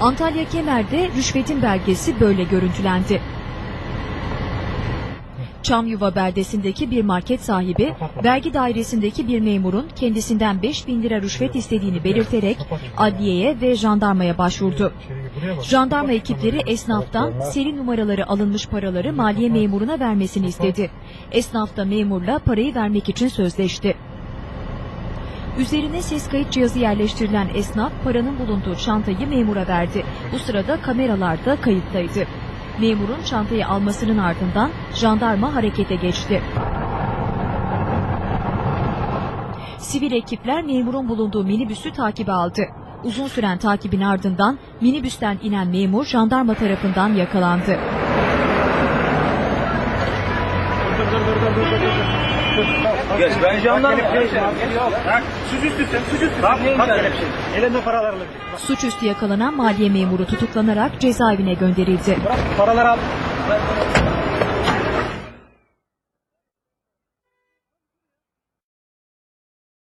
Antalya Kemer'de rüşvetin belgesi böyle görüntülendi. Çamyuva beldesindeki bir market sahibi, vergi dairesindeki bir memurun kendisinden 5 bin lira rüşvet istediğini belirterek adliyeye ve jandarmaya başvurdu. Jandarma ekipleri esnaftan seri numaraları alınmış paraları maliye memuruna vermesini istedi. Esnaf da memurla parayı vermek için sözleşti. Üzerine ses kayıt cihazı yerleştirilen esnaf paranın bulunduğu çantayı memura verdi. Bu sırada kameralar da kayıttaydı. Memurun çantayı almasının ardından jandarma harekete geçti. Sivil ekipler memurun bulunduğu minibüsü takibe aldı. Uzun süren takibin ardından minibüsten inen memur jandarma tarafından yakalandı. Geç ben jandarma. Suçüstüsün, suçüstüsün. Bak, bak kelepçe. Elinde paralarını. Suçüstü yakalanan maliye memuru tutuklanarak cezaevine gönderildi. Bırak paraları al.